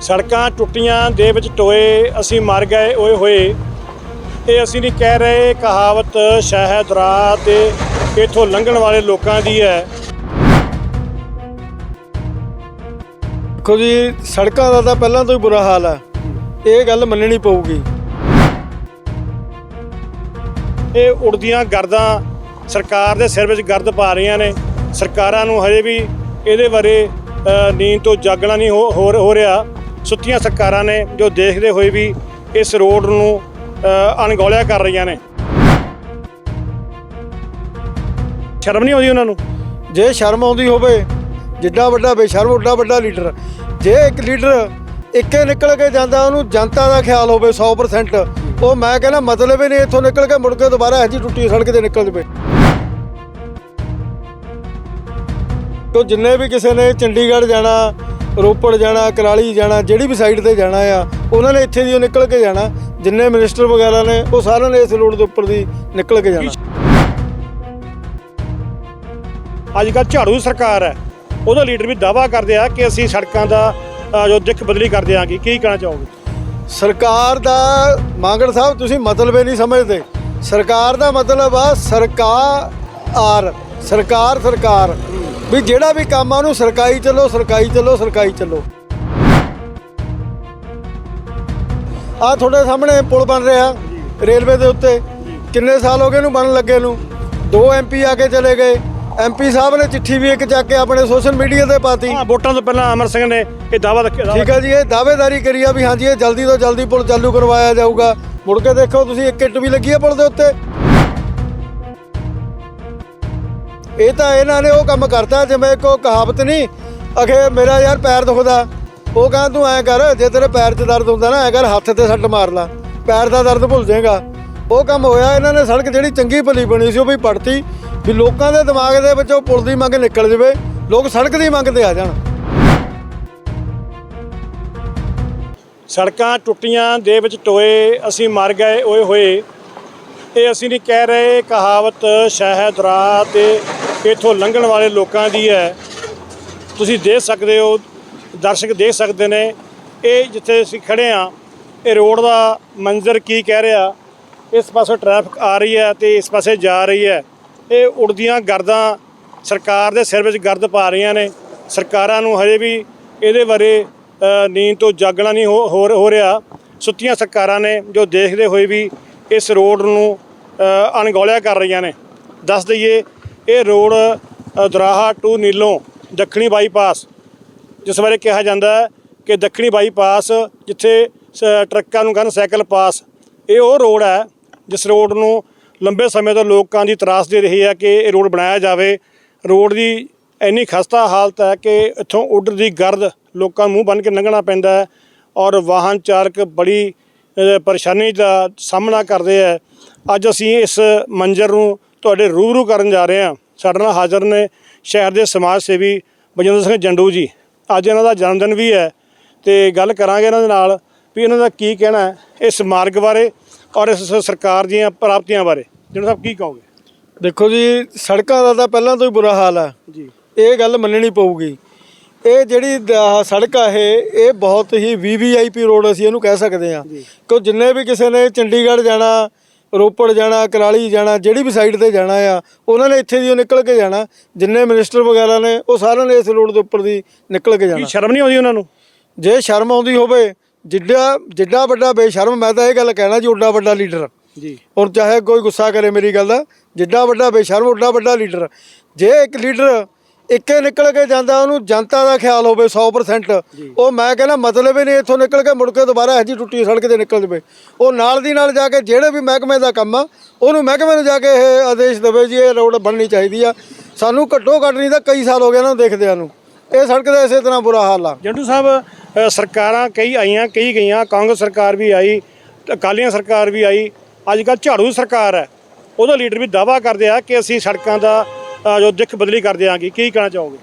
ਸੜਕਾਂ ਟੁੱਟੀਆਂ ਦੇ ਵਿੱਚ ਟੋਏ ਅਸੀਂ ਮਰ ਗਏ ਓਏ ਹੋਏ। ਇਹ ਅਸੀਂ ਨਹੀਂ ਕਹਿ ਰਹੇ ਕਹਾਵਤ ਸ਼ਾਇਦ ਰਾਤ ਤੇ ਇਥੋਂ ਲੰਘਣ ਵਾਲੇ ਲੋਕਾਂ ਦੀ ਹੈ। ਦੇਖੋ ਜੀ ਸੜਕਾਂ ਦਾ ਤਾਂ ਪਹਿਲਾਂ ਤੋਂ ਹੀ ਬੁਰਾ ਹਾਲ ਹੈ। ਇਹ ਗੱਲ ਮੰਨਣੀ ਪਊਗੀ। ਇਹ ਉੜਦੀਆਂ ਗਰਦਾਂ ਸਰਕਾਰ ਦੇ ਸਿਰ ਵਿੱਚ ਗਰਦ ਪਾ ਰਹੀਆਂ ਨੇ। ਸਰਕਾਰਾਂ ਨੂੰ ਹਜੇ ਵੀ ਇਹਦੇ ਬਾਰੇ ਨੀਂਦ ਤੋਂ ਜਾਗਣਾ ਨਹੀਂ ਹੋ ਰਿਹਾ। ਸੁੱਤੀਆਂ ਸਰਕਾਰਾਂ ਨੇ ਜੋ ਦੇਖਦੇ ਹੋਏ ਵੀ ਇਸ ਰੋਡ ਨੂੰ ਅਣਗੌਲਿਆ ਕਰ ਰਹੀਆਂ ਨੇ। ਸ਼ਰਮ ਨਹੀਂ ਆਉਂਦੀ ਉਹਨਾਂ ਨੂੰ? ਜੇ ਸ਼ਰਮ ਆਉਂਦੀ ਹੋਵੇ, ਜਿੱਡਾ ਵੱਡਾ ਬੇਸ਼ਰਮ, ਉੱਡਾ ਵੱਡਾ ਲੀਡਰ। ਜੇ ਇੱਕ ਲੀਡਰ ਇੱਕੇ ਨਿਕਲ ਕੇ ਜਾਂਦਾ, ਉਹਨੂੰ ਜਨਤਾ ਦਾ ਖਿਆਲ ਹੋਵੇ 100% ਉਹ ਮੈਂ ਕਹਿੰਦਾ ਮਤਲਬ ਹੀ ਨਹੀਂ ਇੱਥੋਂ ਨਿਕਲ ਕੇ ਮੁੜ ਕੇ ਦੁਬਾਰਾ ਇਹੋ ਜਿਹੀ ਟੁੱਟੀ ਸੜਕ ਤੇ ਨਿਕਲ ਜਵੇ ਤੋ ਜਿੰਨੇ ਵੀ ਕਿਸੇ ਨੇ ਚੰਡੀਗੜ੍ਹ ਜਾਣਾ ਰੋਪੜ ਜਾਣਾ, ਕਰਾਲੀ ਜਾਣਾ, ਜਿਹੜੀ ਵੀ ਸਾਈਡ ਤੇ ਜਾਣਾ ਆ, ਉਹਨਾਂ ਨੇ ਇੱਥੇ ਦੀ ਓ ਨਿਕਲ ਕੇ ਜਾਣਾ। ਜਿੰਨੇ ਮਿਨਿਸਟਰ ਵਗੈਰਾ ਨੇ, ਉਹ ਸਾਰਿਆਂ ਨੇ ਇਸ ਰੋਡ ਦੇ ਉੱਪਰ ਦੀ ਨਿਕਲ ਕੇ ਜਾਣਾ। ਅੱਜ ਕੱਲ੍ਹ ਝਾੜੂ ਸਰਕਾਰ ਹੈ। ਉਹਦਾ ਲੀਡਰ ਵੀ ਦਾਵਾ ਕਰਦੇ ਆ ਕਿ ਅਸੀਂ ਸੜਕਾਂ ਦਾ ਜੋ ਦਿੱਖ ਬਦਲੀ ਕਰ ਦਿਆਂਗੇ ਕੀ ਕਹਿਣਾ ਚਾਹੋਗੇ? ਸਰਕਾਰ ਦਾ, ਮਾਂਗੜ ਸਾਹਿਬ, ਤੁਸੀਂ ਮਤਲਬ ਹੀ ਨਹੀਂ ਸਮਝਦੇ। ਸਰਕਾਰ ਦਾ ਮਤਲਬ ਆ ਸਰਕਾਰ ਸਰਕਾਰ ਸਰਕਾਰ ਵੀ ਜਿਹੜਾ ਵੀ ਕੰਮ ਆ ਉਹਨੂੰ ਸਰਕਾਈ ਚੱਲੋ ਸਰਕਾਈ ਚੱਲੋ ਸਰਕਾਈ ਚੱਲੋ। ਆ ਤੁਹਾਡੇ ਸਾਹਮਣੇ ਪੁਲ ਬਣ ਰਿਹਾ ਰੇਲਵੇ ਦੇ ਉੱਤੇ। ਕਿੰਨੇ ਸਾਲ ਹੋ ਗਏ ਇਹਨੂੰ ਬਣਨ ਲੱਗੇ ਨੂੰ? ਦੋ ਐਮਪੀ ਆ ਕੇ ਚਲੇ ਗਏ। ਐਮਪੀ ਸਾਹਿਬ ਨੇ ਚਿੱਠੀ ਵੀ ਇੱਕ ਚੱਕ ਕੇ ਆਪਣੇ ਸੋਸ਼ਲ ਮੀਡੀਆ ਤੇ ਪਾਤੀ। ਹਾਂ ਵੋਟਾਂ ਤੋਂ ਪਹਿਲਾਂ ਅਮਰ ਸਿੰਘ ਨੇ ਇਹ ਦਾਵਾ ਠੀਕ ਹੈ ਜੀ ਇਹ ਦਾਅਵੇਦਾਰੀ ਕਰੀ ਆ ਵੀ ਹਾਂਜੀ ਇਹ ਜਲਦੀ ਤੋਂ ਜਲਦੀ ਪੁਲ ਚਾਲੂ ਕਰਵਾਇਆ ਜਾਊਗਾ। ਮੁੜ ਕੇ ਦੇਖੋ ਤੁਸੀਂ ਇੱਕ ਇੱਟ ਵੀ ਲੱਗੀ ਹੈ ਪੁਲ ਦੇ ਉੱਤੇ। ਇਹ ਤਾਂ ਇਹਨਾਂ ਨੇ ਉਹ ਕੰਮ ਕਰਤਾ, ਜਿਵੇਂ ਕੋ ਕਹਾਵਤ ਨਹੀਂ, ਅਖੇ ਮੇਰਾ ਯਾਰ ਪੈਰ ਦੁਖਦਾ। ਉਹ ਕਹਿੰਦਾ, ਤੂੰ ਐ ਕਰ, ਜੇ ਤੇਰੇ ਪੈਰ 'ਚ ਦਰਦ ਹੁੰਦਾ ਨਾ, ਐ ਕਰ, ਹੱਥ ਤੇ ਸੱਟ ਮਾਰ ਲਾ। ਪੈਰ ਦਾ ਦਰਦ ਭੁੱਲ ਜਾਏਗਾ। ਉਹ ਕੰਮ ਹੋਇਆ, ਇਹਨਾਂ ਨੇ ਸੜਕ ਜਿਹੜੀ ਚੰਗੀ ਭਲੀ ਬਣੀ ਸੀ, ਉਹ ਵੀ ਪੜਤੀ ਵੀ ਲੋਕਾਂ ਦੇ ਦਿਮਾਗ ਦੇ ਵਿੱਚੋਂ ਪੁਲ ਦੀ ਮੰਗ ਨਿਕਲ ਜਵੇ, ਲੋਕ ਸੜਕ ਦੀ ਮੰਗ ਤੇ ਆ ਜਾਣ। ਸੜਕਾਂ ਟੁੱਟੀਆਂ ਦੇ ਵਿੱਚ ਟੋਏ, ਅਸੀਂ ਮਰ ਗਏ, ਓਏ ਹੋਏ। ਇਹ ਅਸੀਂ ਨਹੀਂ ਕਹਿ ਰਹੇ, ਕਹਾਵਤ ਸ਼ਾਇਦ ਰਾਤ ਤੇ ਇੱਥੋਂ ਲੰਘਣ ਵਾਲੇ ਲੋਕਾਂ ਦੀ ਹੈ। ਤੁਸੀਂ ਦੇਖ ਸਕਦੇ ਹੋ, ਦਰਸ਼ਕ ਦੇਖ ਸਕਦੇ ਨੇ, ਇਹ ਜਿੱਥੇ ਅਸੀਂ ਖੜੇ ਆ ਇਹ ਰੋਡ ਦਾ ਮੰਜ਼ਰ ਕੀ ਕਹਿ ਰਿਹਾ? ਇਸ ਪਾਸੇ ਟ੍ਰੈਫਿਕ ਆ ਰਹੀ ਹੈ ਤੇ ਇਸ ਪਾਸੇ ਜਾ ਰਹੀ ਹੈ। ਇਹ ਉੜਦੀਆਂ ਗਰਦਾਂ ਸਰਕਾਰ ਦੇ ਸਿਰ ਵਿੱਚ ਗਰਦ ਪਾ ਰਹੀਆਂ ਨੇ। ਸਰਕਾਰਾਂ ਨੂੰ ਹਜੇ ਵੀ ਇਹਦੇ ਬਾਰੇ ਨੀਂਦ ਤੋਂ ਜਾਗਣਾ ਨਹੀਂ ਹੋ, ਹੋ- ਰਿਹਾ। ਸੁੱਤੀਆਂ ਸਰਕਾਰਾਂ ਨੇ ਜੋ ਦੇਖਦੇ ਹੋਏ ਵੀ ਇਸ ਰੋਡ ਨੂੰ ਅਣਗੌਲਿਆ ਕਰ ਰਹੀਆਂ ਨੇ। ਦੱਸ ਦਈਏ ਇਹ ਰੋਡ ਅ, ਦਰਾਹਾ ਟੂ ਨੀਲੋਂ ਦੱਖਣੀ ਬਾਈਪਾਸ ਜਿਸ ਬਾਰੇ ਕਿਹਾ ਜਾਂਦਾ ਹੈ ਕਿ ਦੱਖਣੀ ਬਾਈਪਾਸ ਜਿੱਥੇ ਸ- ਟਰੱਕਾਂ ਨੂੰ ਕਹਿੰਦੇ ਸਾਈਕਲ ਪਾਸ ਇਹ ਉਹ ਰੋਡ ਹੈ ਜਿਸ ਰੋਡ ਨੂੰ ਲੰਬੇ ਸਮੇਂ ਤੋਂ ਲੋਕਾਂ ਦੀ ਤਰਾਸ ਦੇ ਰਹੀ ਹੈ ਕਿ ਇਹ ਰੋਡ ਬਣਾਇਆ ਜਾਵੇ। ਰੋਡ ਦੀ ਇੰਨੀ ਖਸਤਾ ਹਾਲਤ ਹੈ ਕਿ ਇੱਥੋਂ ਉੱਡਦੀ ਗਰਦ ਲੋਕਾਂ ਮੂੰਹ ਬੰਨ ਕੇ ਲੰਘਣਾ ਪੈਂਦਾ ਹੈ ਔਰ ਵਾਹਨ ਚਾਲਕ ਬੜੀ ਪਰੇਸ਼ਾਨੀ ਦਾ ਸਾਹਮਣਾ ਕਰਦੇ ਹੈ। ਅੱਜ ਅਸੀਂ ਇਸ ਮੰਜ਼ਰ ਨੂੰ ਤੁਹਾਡੇ ਰੂਬਰੂ ਕਰਨ ਜਾ ਰਹੇ ਹਾਂ। ਸਾਡੇ ਨਾਲ ਹਾਜ਼ਰ ਨੇ ਸ਼ਹਿਰ ਦੇ ਸਮਾਜ ਸੇਵੀ ਬਜਿੰਦਰ ਸਿੰਘ ਜੰਡੂ ਜੀ। ਅੱਜ ਇਹਨਾਂ ਦਾ ਜਨਮ ਦਿਨ ਵੀ ਹੈ ਤੇ ਗੱਲ ਕਰਾਂਗੇ ਇਹਨਾਂ ਦੇ ਨਾਲ ਵੀ ਇਹਨਾਂ ਦਾ ਕੀ ਕਹਿਣਾ ਹੈ ਇਸ ਮਾਰਗ ਬਾਰੇ ਔਰ ਇਸ ਸਰਕਾਰ ਦੀਆਂ ਪ੍ਰਾਪਤੀਆਂ ਬਾਰੇ। ਜੰਡੂ ਸਾਹਿਬ ਕੀ ਕਹੋਗੇ? ਦੇਖੋ ਜੀ ਸੜਕਾਂ ਦਾ ਤਾਂ ਪਹਿਲਾਂ ਤੋਂ ਹੀ ਬੁਰਾ ਹਾਲ ਹੈ। ਜੀ। ਇਹ ਗੱਲ ਮੰਨਣੀ ਪਊਗੀ। ਇਹ ਜਿਹੜੀ ਸੜਕ ਆ ਇਹ ਇਹ ਬਹੁਤ ਹੀ ਵੀਵੀਆਈਪੀ ਰੋਡ ਅਸੀਂ ਇਹਨੂੰ ਕਹਿ ਸਕਦੇ ਹਾਂ। ਕਿਉਂ ਜਿੰਨੇ ਵੀ ਕਿਸੇ ਨੇ ਚੰਡੀਗੜ੍ਹ ਜਾਣਾ ਰੋਪੜ ਜਾਣਾ ਕਰਾਲੀ ਜਾਣਾ ਜਿਹੜੀ ਵੀ ਸਾਈਡ ਤੇ ਜਾਣਾ ਆ ਉਹਨਾਂ ਨੇ ਇੱਥੇ ਦੀ ਓ ਨਿਕਲ ਕੇ ਜਾਣਾ। ਜਿੰਨੇ ਮਿਨਿਸਟਰ ਵਗੈਰਾ ਨੇ ਉਹ ਸਾਰਿਆਂ ਨੇ ਇਸ ਰੋਡ ਦੇ ਉੱਪਰ ਦੀ ਨਿਕਲ ਕੇ ਕੀ ਜਾਣਾ। ਸ਼ਰਮ ਨਹੀਂ ਆਉਂਦੀ ਉਹਨਾਂ ਨੂੰ? ਜੇ ਸ਼ਰਮ ਆਉਂਦੀ ਹੋਵੇ ਜਿੱਡਾ ਜਿੱਡਾ ਵੱਡਾ ਬੇਸ਼ਰਮ ਮੈਂ ਤਾਂ ਇਹ ਗੱਲ ਕਹਿਣਾ ਜੀ ਓਡਾ ਵੱਡਾ ਲੀਡਰ ਜੀ। ਔਰ ਚਾਹੇ ਕੋਈ ਗੁੱਸਾ ਕਰੇ ਮੇਰੀ ਗੱਲ ਦਾ ਜਿੱਡਾ ਵੱਡਾ ਬੇਸ਼ਰਮ ਓਡਾ ਵੱਡਾ ਲੀਡਰ ਜੇ ਇੱਕ ਲੀਡਰ ਇੱਕੇ ਨਿਕਲ ਕੇ ਜਾਂਦਾ ਉਹਨੂੰ ਜਨਤਾ ਦਾ ਖਿਆਲ ਹੋਵੇ 100% ਉਹ ਮੈਂ ਕਹਿੰਦਾ ਮਤਲਬ ਹੀ ਨਹੀਂ ਇੱਥੋਂ ਨਿਕਲ ਕੇ ਮੁੜ ਕੇ ਦੁਬਾਰਾ ਇਹੋ ਜਿਹੀ ਟੁੱਟੀ ਸੜਕ ਤੇ ਨਿਕਲ ਜਵੇ। ਉਹ ਨਾਲ ਦੀ ਨਾਲ ਜਾ ਕੇ ਜਿਹੜੇ ਵੀ ਮਹਿਕਮੇ ਦਾ ਕੰਮ ਆ ਉਹਨੂੰ ਮਹਿਕਮੇ ਨੂੰ ਜਾ ਕੇ ਇਹ ਆਦੇਸ਼ ਦੇਵੇ ਜੀ ਇਹ ਰੋਡ ਬਣਨੀ ਚਾਹੀਦੀ ਆ। ਸਾਨੂੰ ਘੱਟੋ ਘੱਟ ਨਹੀਂ ਤਾਂ ਕਈ ਸਾਲ ਹੋ ਗਏ ਇਹਨਾਂ ਨੂੰ ਦੇਖਦਿਆਂ ਨੂੰ। ਇਹ ਸੜਕ ਦਾ ਇਸੇ ਤਰ੍ਹਾਂ ਬੁਰਾ ਹਾਲ ਆ। ਜੰਡੂ ਸਾਹਿਬ ਸਰਕਾਰਾਂ ਕਈ ਆਈਆਂ ਕਈ ਗਈਆਂ ਕਾਂਗਰਸ ਸਰਕਾਰ ਵੀ ਆਈ ਅਕਾਲੀਆਂ ਸਰਕਾਰ ਵੀ ਆਈ। ਅੱਜ ਕੱਲ੍ਹ ਝਾੜੂ ਸਰਕਾਰ ਹੈ। ਉਹਦਾ ਲੀਡਰ ਵੀ ਦਾਵਾ ਕਰਦੇ ਆ ਕਿ ਅਸੀਂ ਸੜਕਾਂ ਦਾ ਜੋ ਦਿੱਖ ਬਦਲੀ ਕਰ ਦਿਆਂਗੇ ਕੀ ਕਹਿਣਾ ਚਾਹੋਗੇ?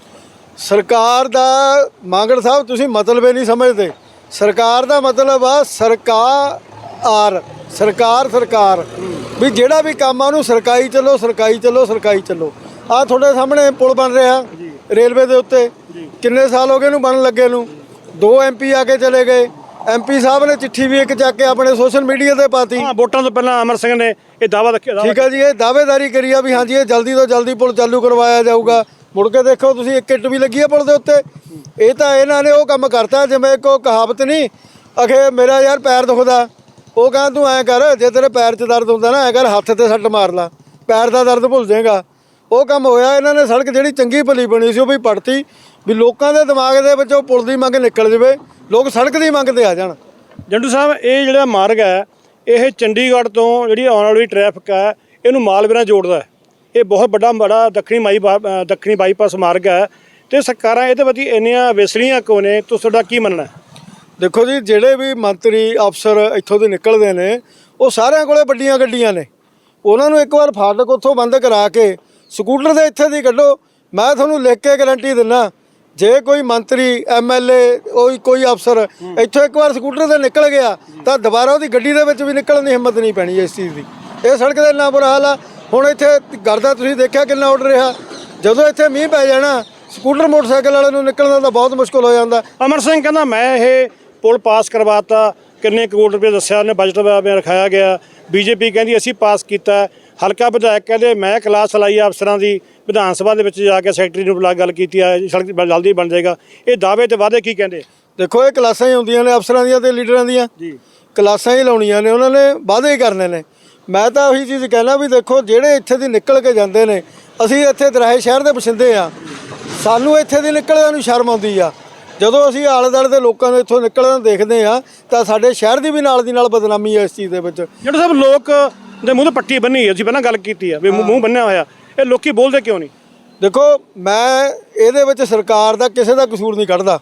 ਸਰਕਾਰ ਦਾ ਮਾਂਗੜ ਸਾਹਿਬ ਤੁਸੀਂ ਮਤਲਬ ਹੀ ਨਹੀਂ ਸਮਝਦੇ। ਸਰਕਾਰ ਦਾ ਮਤਲਬ ਆ ਸਰਕਾਰ ਸਰਕਾਰ ਸਰਕਾਰ। ਵੀ ਜਿਹੜਾ ਵੀ ਕੰਮ ਆ ਉਹਨੂੰ ਸਰਕਾਈ ਚੱਲੋ ਸਰਕਾਈ ਚੱਲੋ ਸਰਕਾਈ ਚੱਲੋ। ਆ ਤੁਹਾਡੇ ਸਾਹਮਣੇ ਪੁਲ ਬਣ ਰਿਹਾ ਰੇਲਵੇ ਦੇ ਉੱਤੇ। ਕਿੰਨੇ ਸਾਲ ਹੋ ਗਏ ਇਹਨੂੰ ਬਣਨ ਲੱਗੇ ਨੂੰ? ਦੋ ਐਮਪੀ ਆ ਕੇ ਚਲੇ ਗਏ। ਐਮਪੀ ਸਾਹਿਬ ਨੇ ਚਿੱਠੀ ਵੀ ਇੱਕ ਚੱਕ ਕੇ ਆਪਣੇ ਸੋਸ਼ਲ ਮੀਡੀਆ ਤੇ ਪਾਤੀ। ਹਾਂ ਵੋਟਾਂ ਤੋਂ ਪਹਿਲਾਂ ਅਮਰ ਸਿੰਘ ਨੇ ਇਹ ਦਾਵਾ ਰੱਖਿਆ ਦਾਅਵਾ ਠੀਕ ਹੈ ਜੀ ਇਹ ਦਾਅਵੇਦਾਰੀ ਕਰੀ ਆ ਵੀ ਹਾਂਜੀ ਇਹ ਜਲਦੀ ਤੋਂ ਜਲਦੀ ਪੁਲ ਚਾਲੂ ਕਰਵਾਇਆ ਜਾਊਗਾ। ਮੁੜ ਕੇ ਦੇਖੋ ਤੁਸੀਂ ਇੱਕ ਇੱਟ ਵੀ ਲੱਗੀ ਆ ਪੁਲ ਦੇ ਉੱਤੇ। ਇਹ ਤਾਂ ਇਹਨਾਂ ਨੇ ਉਹ ਕੰਮ ਕਰਤਾ ਜਿਵੇਂ ਕੋ ਕਹਾਵਤ ਨਹੀਂ ਅਖੇ ਮੇਰਾ ਯਾਰ ਪੈਰ ਦੁਖਦਾ। ਉਹ ਕਹਿੰਦਾ ਤੂੰ ਐਂ ਕਰ ਜੇ ਤੇਰੇ ਪੈਰ 'ਚ ਦਰਦ ਹੁੰਦਾ ਨਾ ਐਂ ਕਰ ਹੱਥ ਤੇ ਸੱਟ ਮਾਰ ਲਾ। ਪੈਰ ਦਾ ਦਰਦ ਭੁੱਲ ਜਾਏਗਾ। ਉਹ ਕੰਮ ਹੋਇਆ ਇਹਨਾਂ ਨੇ ਸੜਕ ਜਿਹੜੀ ਚੰਗੀ ਭਲੀ ਬਣੀ ਸੀ ਉਹ ਵੀ ਪੜਤੀ ਵੀ ਲੋਕਾਂ ਦੇ ਦਿਮਾਗ ਦੇ ਵਿੱਚੋਂ ਪੁਲ ਦੀ ਮੰਗ ਨਿਕਲ ਜਾਵੇ ਲੋਕ ਸੜਕ ਦੀ ਮੰਗ ਤੇ ਆ ਜਾਣ। ਜੰਡੂ ਸਾਹਿਬ ਇਹ ਜਿਹੜਾ ਮਾਰਗ ਹੈ ਇਹ ਚੰਡੀਗੜ੍ਹ ਤੋਂ ਜਿਹੜੀ ਆਉਣ ਵਾਲੀ ਟ੍ਰੈਫਿਕ ਹੈ ਇਹਨੂੰ ਮਾਲਵੇ ਨਾਲ ਜੋੜਦਾ ਹੈ। ਇਹ ਬਹੁਤ ਵੱਡਾ ਬੜਾ ਦੱਖਣੀ ਮਾਈ ਦੱਖਣੀ ਬਾਈਪਾਸ ਮਾਰਗ ਹੈ ਤੇ ਸਰਕਾਰਾਂ ਇਹਦੇ ਪ੍ਰਤੀ ਇੰਨੀਆਂ ਵਿਸਲੀਆਂ ਕਿਉਂ ਨੇ ਤੁਸੀਂ ਤੁਹਾਡਾ ਕੀ ਮੰਨਣਾ ਦੇਖੋ ਜੀ ਜਿਹੜੇ ਵੀ ਮੰਤਰੀ ਅਫਸਰ ਇੱਥੋਂ ਦੇ ਨਿਕਲਦੇ ਨੇ ਉਹ ਸਾਰਿਆਂ ਕੋਲੇ ਵੱਡੀਆਂ ਗੱਡੀਆਂ ਨੇ। ਉਹਨਾਂ ਨੂੰ ਇੱਕ ਵਾਰ ਫਾਟਕ ਉੱਥੋਂ ਬੰਦ ਕਰਾ ਕੇ ਸਕੂਟਰ ਦੇ ਇੱਥੇ ਦੀ ਕੱਢੋ। ਮੈਂ ਤੁਹਾਨੂੰ ਲਿਖ ਕੇ ਗਾਰੰਟੀ ਦਿੰਨਾ, ਜੇ ਕੋਈ ਮੰਤਰੀ ਐਮਐਲਏ ਕੋਈ ਕੋਈ ਅਫਸਰ ਇੱਥੋਂ ਇੱਕ ਵਾਰ ਸਕੂਟਰ ਤੇ ਨਿਕਲ ਗਿਆ, ਤਾਂ ਦੁਬਾਰਾ ਉਹਦੀ ਗੱਡੀ ਦੇ ਵਿੱਚ ਵੀ ਨਿਕਲਣ ਦੀ ਹਿੰਮਤ ਨਹੀਂ ਪੈਣੀ ਇਸ ਚੀਜ਼ ਦੀ। ਇਹ ਸੜਕ ਦਾ ਇੰਨਾ ਬੁਰਾ ਹਾਲ ਆ। ਹੁਣ ਇੱਥੇ ਗਰਦਾ ਤੁਸੀਂ ਦੇਖਿਆ ਕਿੰਨਾ ਉੱਡ ਰਿਹਾ। ਜਦੋਂ ਇੱਥੇ ਮੀਂਹ ਪੈ ਜਾਣਾ, ਸਕੂਟਰ, ਮੋਟਰਸਾਈਕਲ ਵਾਲੇ ਨੂੰ ਨਿਕਲਣਾ ਤਾਂ ਬਹੁਤ ਮੁਸ਼ਕਲ ਹੋ ਜਾਂਦਾ। ਅਮਰ ਸਿੰਘ ਕਹਿੰਦਾ, ਮੈਂ ਇਹ ਪੁਲ ਪਾਸ ਕਰਵਾਤਾ। ਕਿੰਨੇ ਕਰੋੜ ਰੁਪਏ ਦੱਸਿਆ ਉਹਨੇ ਬਜਟ ਵਿੱਚ ਰਖਾਇਆ ਗਿਆ। ਬੀਜੇਪੀ ਕਹਿੰਦੀ, ਅਸੀਂ ਪਾਸ ਕੀਤਾ। ਹਲਕਾ ਵਿਧਾਇਕ ਕਹਿੰਦੇ ਮੈਂ ਕਲਾਸ ਲਾਈ ਆ ਅਫਸਰਾਂ ਦੀ ਵਿਧਾਨ ਸਭਾ ਦੇ ਵਿੱਚ ਜਾ ਕੇ ਸੈਕਟਰੀ ਨੂੰ ਬੁਲਾ ਗੱਲ ਕੀਤੀ ਆ ਸੜਕ ਜਲਦੀ ਬਣ ਜਾਏਗਾ। ਇਹ ਦਾਅਵੇ ਤੇ ਵਾਅਦੇ ਕੀ ਕਹਿੰਦੇ? ਦੇਖੋ ਇਹ ਕਲਾਸਾਂ ਹੀ ਹੁੰਦੀਆਂ ਨੇ ਅਫਸਰਾਂ ਦੀਆਂ ਤੇ ਲੀਡਰਾਂ ਦੀਆਂ। ਜੀ। ਕਲਾਸਾਂ ਹੀ ਲਾਉਣੀਆਂ ਨੇ ਉਹਨਾਂ ਨੇ ਵਾਅਦੇ ਹੀ ਕਰਨੇ ਨੇ। ਮੈਂ ਤਾਂ ਉਹੀ ਚੀਜ਼ ਕਹਿਣਾ ਵੀ ਦੇਖੋ ਜਿਹੜੇ ਇੱਥੇ ਦੀ ਨਿਕਲ ਕੇ ਜਾਂਦੇ ਨੇ ਅਸੀਂ ਇੱਥੇ ਦਰਾਹੇ ਸ਼ਹਿਰ ਦੇ ਵਸਿੰਦੇ ਆ। ਸਾਨੂੰ ਇੱਥੇ ਦੀ ਨਿਕਲਦਿਆਂ ਨੂੰ ਸ਼ਰਮ ਆਉਂਦੀ ਆ। ਜਦੋਂ ਅਸੀਂ ਆਲੇ ਦੁਆਲੇ ਦੇ ਲੋਕਾਂ ਨੂੰ ਇੱਥੋਂ ਨਿਕਲਦਾ ਦੇਖਦੇ ਆ ਤਾਂ ਸਾਡੇ ਸ਼ਹਿਰ ਦੀ ਵੀ ਨਾਲ ਦੀ ਨਾਲ ਬਦਨਾਮੀ ਹੈ ਇਸ ਚੀਜ਼ ਦੇ ਵਿੱਚ। ਜਿਹੜੇ ਸਭ ਲੋਕ ਦੇ ਮੂੰਹ ਤੇ ਪੱਟੀ ਬੰਨੀ ਅਸੀਂ ਪਹਿਲਾਂ ਗੱਲ ਕੀਤੀ ਆ, ਵੀ ਮੂੰਹ ਮੂੰਹ ਬੰਨਿਆ ਹੋਇਆ। ਇਹ ਲੋਕੀ ਬੋਲਦੇ ਕਿਉਂ ਨਹੀਂ? ਦੇਖੋ, ਮੈਂ ਇਹਦੇ ਵਿੱਚ ਸਰਕਾਰ ਦਾ ਕਿਸੇ ਦਾ ਕਸੂਰ ਨਹੀਂ ਕੱਢਦਾ।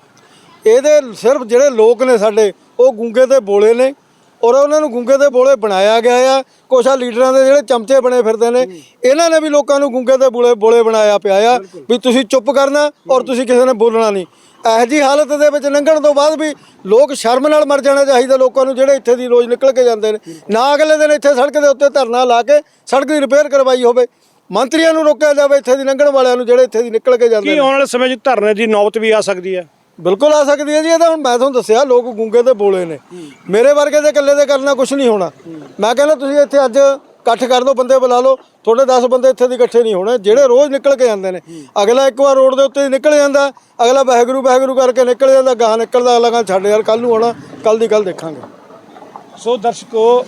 ਇਹਦੇ ਸਿਰਫ ਜਿਹੜੇ ਲੋਕ ਨੇ ਸਾਡੇ, ਉਹ ਗੁੰਗੇ ਤੇ ਬੋਲੇ ਨੇ ਔਰ ਉਹਨਾਂ ਨੂੰ ਗੁੰਗੇ ਤੇ ਬੋਲੇ ਬਣਾਇਆ ਗਿਆ ਆ। ਕੁਛ ਆ ਲੀਡਰਾਂ ਦੇ ਜਿਹੜੇ ਚਮਚੇ ਬਣੇ ਫਿਰਦੇ ਨੇ, ਇਹਨਾਂ ਨੇ ਵੀ ਲੋਕਾਂ ਨੂੰ ਗੁੰਗੇ ਤੇ ਬੋਲੇ ਬੋਲੇ ਬਣਾਇਆ ਪਿਆ ਆ, ਵੀ ਤੁਸੀਂ ਚੁੱਪ ਕਰਨਾ ਔਰ ਤੁਸੀਂ ਕਿਸੇ ਨੇ ਬੋਲਣਾ ਨਹੀਂ। ਇਹੋ ਜੀ ਹਾਲਤ ਦੇ ਵਿੱਚ ਲੰਘਣ ਤੋਂ ਬਾਅਦ ਵੀ ਲੋਕ ਸ਼ਰਮ ਨਾਲ ਮਰ ਜਾਣਾ ਚਾਹੀਦਾ ਲੋਕਾਂ ਨੂੰ ਜਿਹੜੇ ਇੱਥੇ ਦੀ ਰੋਜ਼ ਨਿਕਲ ਕੇ ਜਾਂਦੇ ਨੇ। ਨਾ ਅਗਲੇ ਦਿਨ ਇੱਥੇ ਸੜਕ ਦੇ ਉੱਤੇ ਧਰਨਾ ਲਾ ਕੇ ਸੜਕ ਦੀ ਰਿਪੇਅਰ ਕਰਵਾਈ ਹੋਵੇ। ਮੰਤਰੀਆਂ ਨੂੰ ਰੋਕਿਆ ਜਾਵੇ ਇੱਥੇ ਦੀ ਲੰਘਣ ਵਾਲਿਆਂ ਨੂੰ ਜਿਹੜੇ ਇੱਥੇ ਦੀ ਨਿਕਲ ਕੇ ਜਾਂਦੇ ਕੀ ਨੇ। ਆਉਣ ਵਾਲੇ ਸਮੇਂ 'ਚ ਧਰਨੇ ਦੀ ਨੌਬਤ ਵੀ ਆ ਸਕਦੀ ਹੈ? ਬਿਲਕੁਲ ਆ ਸਕਦੀ ਹੈ ਜੀ ਇਹ ਤਾਂ ਹੁਣ ਮੈਂ ਤੁਹਾਨੂੰ ਦੱਸਿਆ ਲੋਕ ਗੁੰਗੇ ਤੇ ਬੋਲੇ ਨੇ। ਮੇਰੇ ਵਰਗੇ ਦੇ ਇਕੱਲੇ ਦੇ ਕਰਨਾ ਕੁਝ ਨਹੀਂ ਹੋਣਾ। ਮੈਂ ਕਹਿੰਦਾ ਤੁਸੀਂ ਇੱਥੇ ਅੱਜ ਇਕੱਠ ਕਰ ਦਿਓ ਬੰਦੇ ਬੁਲਾ ਲਓ। ਤੁਹਾਡੇ 10 ਬੰਦੇ ਇੱਥੇ ਦੇ ਇਕੱਠੇ ਨਹੀਂ ਹੋਣੇ, ਜਿਹੜੇ ਰੋਜ਼ ਨਿਕਲ ਕੇ ਜਾਂਦੇ ਨੇ। ਅਗਲਾ ਇੱਕ ਵਾਰ ਰੋਡ ਦੇ ਉੱਤੇ ਨਿਕਲ ਜਾਂਦਾ, ਅਗਲਾ ਵਾਹਿਗੁਰੂ ਵਾਹਿਗੁਰੂ ਕਰਕੇ ਨਿਕਲ ਜਾਂਦਾ, ਗਾਹ ਨਿਕਲਦਾ, ਅਗਲਾ ਕਹਿੰਦਾ, ਛੱਡ ਯਾਰ ਕੱਲ ਨੂੰ ਆਉਣਾ ਕੱਲ ਦੀ ਗੱਲ ਦੇਖਾਂਗੇ। ਸੋ ਦਰਸ਼ਕੋ,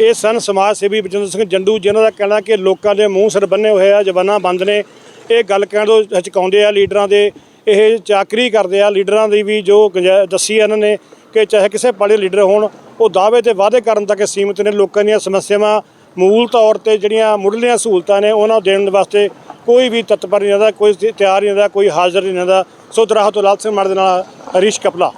ਇਹ ਸਨ ਸਮਾਜ ਸੇਵੀ ਬਜਿੰਦਰ ਸਿੰਘ ਜੰਡੂ, ਜਿਨ੍ਹਾਂ ਦਾ ਕਹਿਣਾ ਕਿ ਲੋਕਾਂ ਦੇ ਮੂੰਹ ਸਿਰ ਬੰਨੇ ਹੋਏ ਆ, ਜ਼ਬਾਨਾਂ ਬੰਦ ਨੇ। ਇਹ ਗੱਲ ਕਹਿਣ ਤੋਂ ਹਚਕਾਉਂਦੇ ਆ ਲੀਡਰਾਂ ਦੇ, ਇਹ ਚਾਕਰੀ ਕਰਦੇ ਆ ਲੀਡਰਾਂ ਦੀ ਵੀ ਜੋ ਗੁੰਜਾ- ਦੱਸੀ ਇਹਨਾਂ ਨੇ ਕਿ ਚਾਹੇ ਕਿਸੇ ਪਾੜੇ ਲੀਡਰ ਹੋਣ, ਉਹ ਦਾਅਵੇ ਤੇ ਵਾਅਦੇ ਕਰਨ ਤੱਕ ਸੀਮਿਤ ਨੇ। ਲੋਕਾਂ ਦੀਆਂ ਸਮੱਸਿਆਵਾਂ ਮੂਲ ਤੌਰ ਤੇ ਜਿਹੜੀਆਂ ਮੁੱਢਲੀਆਂ ਸਹੂਲਤਾਂ ਨੇ ਉਹਨਾਂ ਨੂੰ ਦੇਣ ਵਾਸਤੇ ਕੋਈ ਵੀ ਤਤਪਰ ਨਹੀਂ ਹੁੰਦਾ ਕੋਈ ਤਿਆਰ ਨਹੀਂ ਹੁੰਦਾ ਕੋਈ ਹਾਜ਼ਰ ਨਹੀਂ ਹੁੰਦਾ ਸੋ ਦਰਾਹਤ ਲਾਲ ਸਿੰਘ ਮੜ ਦੇ ਨਾਲ ਹਰੀਸ਼ ਕਪਲਾ।